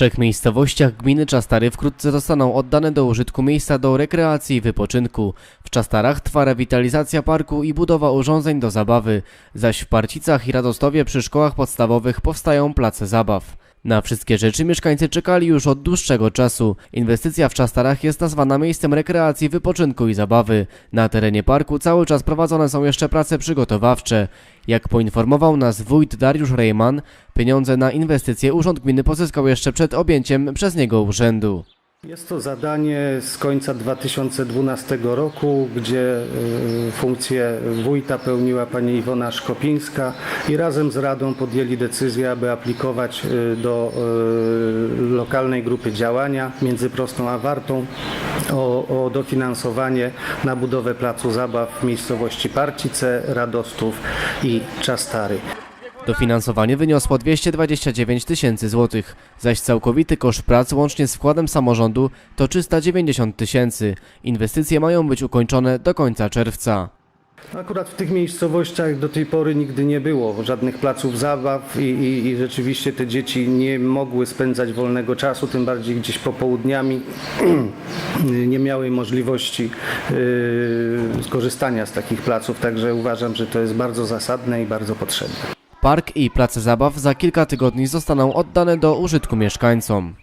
trzech miejscowościach gminy Czastary wkrótce zostaną oddane do użytku miejsca do rekreacji i wypoczynku. W Czastarach trwa rewitalizacja parku i budowa urządzeń do zabawy, zaś w Parcicach i Radostowie przy szkołach podstawowych powstają place zabaw. Na wszystkie rzeczy mieszkańcy czekali już od dłuższego czasu. Inwestycja w Czastarach jest nazwana miejscem rekreacji, wypoczynku i zabawy. Na terenie parku cały czas prowadzone są jeszcze prace przygotowawcze. Jak poinformował nas wójt Dariusz Rejman, pieniądze na inwestycje urząd gminy pozyskał jeszcze przed objęciem przez niego urzędu. Jest to zadanie z końca 2012 roku, gdzie y, funkcję wójta pełniła pani Iwona Szkopińska i razem z Radą podjęli decyzję, aby aplikować y, do y, lokalnej grupy działania między Prostą a Wartą o, o dofinansowanie na budowę placu zabaw w miejscowości Parcice, Radostów i Czastary. Dofinansowanie wyniosło 229 tysięcy złotych, zaś całkowity koszt prac łącznie z wkładem samorządu to 390 tysięcy. Inwestycje mają być ukończone do końca czerwca. Akurat w tych miejscowościach do tej pory nigdy nie było żadnych placów zabaw i, i, i rzeczywiście te dzieci nie mogły spędzać wolnego czasu, tym bardziej gdzieś popołudniami nie miały możliwości yy, skorzystania z takich placów, także uważam, że to jest bardzo zasadne i bardzo potrzebne. Park i place zabaw za kilka tygodni zostaną oddane do użytku mieszkańcom.